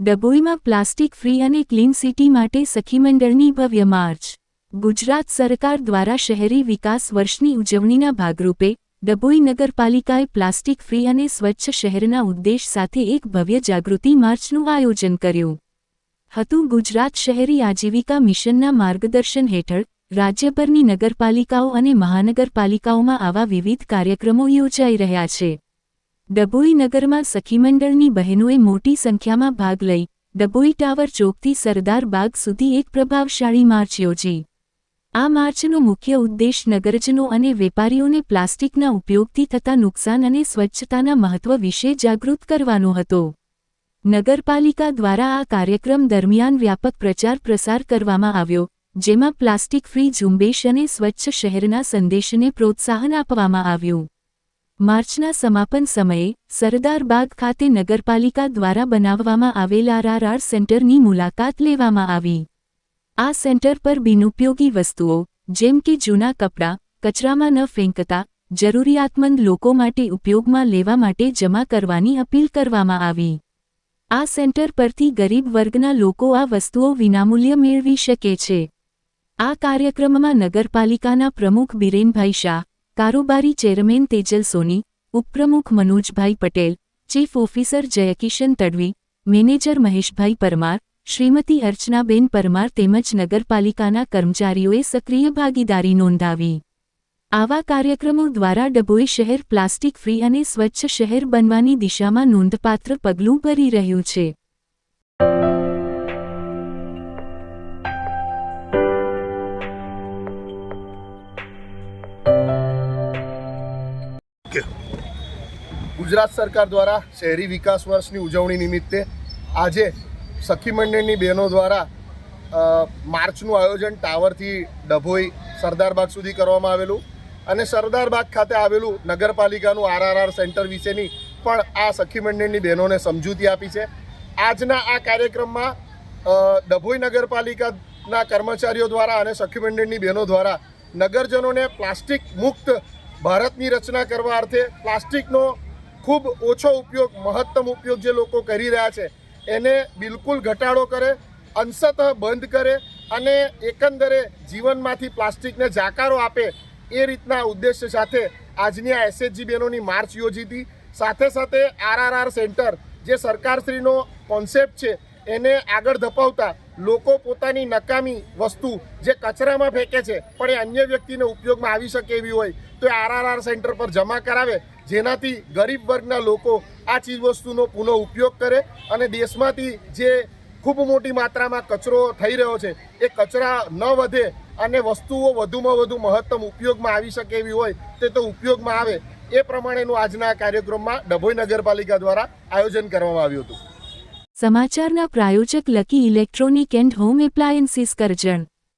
ડભોઈમાં plastic free અને clean city માટે સખી મંડળની ભવ્ય માર્ચ. ગુજરાત સરકાર દ્વારા શહેરી વિકાસ વર્ષની ઉજવણીના ભાગરૂપે ડભોઈ નગરપાલિકાએ પ્લાસ્ટિક ફ્રી અને સ્વચ્છ શહેરના ઉદ્દેશ સાથે એક ભવ્ય જાગૃતિ માર્ચનું આયોજન કર્યું. હતું ગુજરાત શહેરી આજીવિકા મિશનના માર્ગદર્શન હેઠળ રાજ્યભરની નગરપાલિકાઓ અને મહાનગરપાલિકાઓમાં આવા વિવિધ કાર્યક્રમો યોજાઈ રહ્યા છે. ડભોઈ નગરમાં સખીમંડળની બહેનોએ મોટી સંખ્યામાં ભાગ લઈ ડભોઈ ટાવર ચોકથી સરદાર બાગ સુધી એક પ્રભાવશાળી માર્ચ યોજી. આ માર્ચનો મુખ્ય ઉદ્દેશ નગરજનો અને વેપારીઓને પ્લાસ્ટિકના ઉપયોગથી થતા નુકસાન અને સ્વચ્છતાના મહત્વ વિશે જાગૃત કરવાનો હતો. નગરપાલિકા દ્વારા આ કાર્યક્રમ દરમિયાન વ્યાપક પ્રચાર પ્રસાર કરવામાં આવ્યો, જેમાં પ્લાસ્ટિક ફ્રી ઝુંબેશ અને સ્વચ્છ શહેરના સંદેશને પ્રોત્સાહન આપવામાં આવ્યું. માર્ચના સમાપન સમયે સરદારબાગ ખાતે નગરપાલિકા દ્વારા બનાવવામાં આવેલ આરઆરઆર સેન્ટરની મુલાકાત લેવામાં આવી. આ સેન્ટર પર બિનઉપયોગી વસ્તુઓ, જેમ કે જૂના કપડાં, કચરામાં ન ફેંકતા, જરૂરિયાતમંદ લોકો માટે ઉપયોગમાં લેવા માટે જમા કરવાની અપીલ કરવામાં આવી. આ સેન્ટર પરથી ગરીબ વર્ગના લોકો આ વસ્તુઓ વિનામૂલ્ય મેળવી શકે છે. આ કાર્યક્રમમાં નગરપાલિકાના પ્રમુખ બિરેનભાઈ શાહ કારોબારી ચેરમેન તેજલ સોની, ઉપપ્રમુખ Manojbhai Patel, chief officer Jaykishan Tadvi, manager Maheshbhai Parmar, Shrimati Archanaben Parmar તેમજ નગરપાલિકાના કર્મચારીઓએ સક્રિય ભાગીદારી નોંધાવી. આવા કાર્યક્રમો દ્વારા ડભોઈ શહેર પ્લાસ્ટિક ફ્રી અને સ્વચ્છ શહેર બનવાની દિશામાં નોંધપાત્ર પગલું ભરી રહ્યું છે. ગુજરાત સરકાર દ્વારા શહેરી વિકાસ વર્ષની ઉજવણી નિમિત્તે આજે સખી મંડળની બહેનો દ્વારા માર્ચનું આયોજન ટાવરથી ડભોઈ સરદારબાગ સુધી કરવામાં આવેલું અને સરદારબાગ ખાતે આવેલું નગરપાલિકાનું આરઆરઆર સેન્ટર વિશેની પણ આ સખી મંડળની બહેનોને સમજૂતી આપી છે. આજના આ કાર્યક્રમમાં ડભોઈ નગરપાલિકાના કર્મચારીઓ દ્વારા અને સખી મંડળની બહેનો દ્વારા નગરજનોને પ્લાસ્ટિક મુક્ત ભારતની રચના કરવા અર્થે પ્લાસ્ટિકનો ખૂબ ઓછો ઉપયોગ, મહત્તમ ઉપયોગ જે લોકો કરી રહ્યા છે, એને બિલકુલ ઘટાડો કરે, અંશતઃ બંધ કરે અને એકંદરે જીવનમાંથી પ્લાસ્ટિકને જાકારો આપે એ રીતના ઉદ્દેશ્ય સાથે આજની આ એસએચજી બહેનોની માર્ચ યોજી સાથે સાથે આરઆરઆર સેન્ટર જે સરકારશ્રીનો કોન્સેપ્ટ છે, એને આગળ ધપાવતા લોકો પોતાની નકામી વસ્તુ જે કચરામાં ફેંકે છે, પણ એ અન્ય વ્યક્તિને ઉપયોગમાં આવી શકે એવી હોય, તો એ આરઆરઆર સેન્ટર પર જમા કરાવે જેનાથી ગરીબ વર્ગના લોકો આ ચીજવસ્તુનો પુનઃ ઉપયોગ કરે અને દેશમાંથી જે ખૂબ મોટી માત્રામાં કચરો થઈ રહ્યો છે, એ કચરા ન વધે અને વસ્તુઓ વધુમાં વધુ મહત્તમ ઉપયોગમાં આવી શકે એવી હોય તે તો ઉપયોગમાં આવે, એ પ્રમાણેનું આજના કાર્યક્રમમાં ડભોઈ નગરપાલિકા દ્વારા આયોજન કરવામાં આવ્યું હતું. સમાચારના પ્રાયોજક lucky electronic and home appliances Karjan.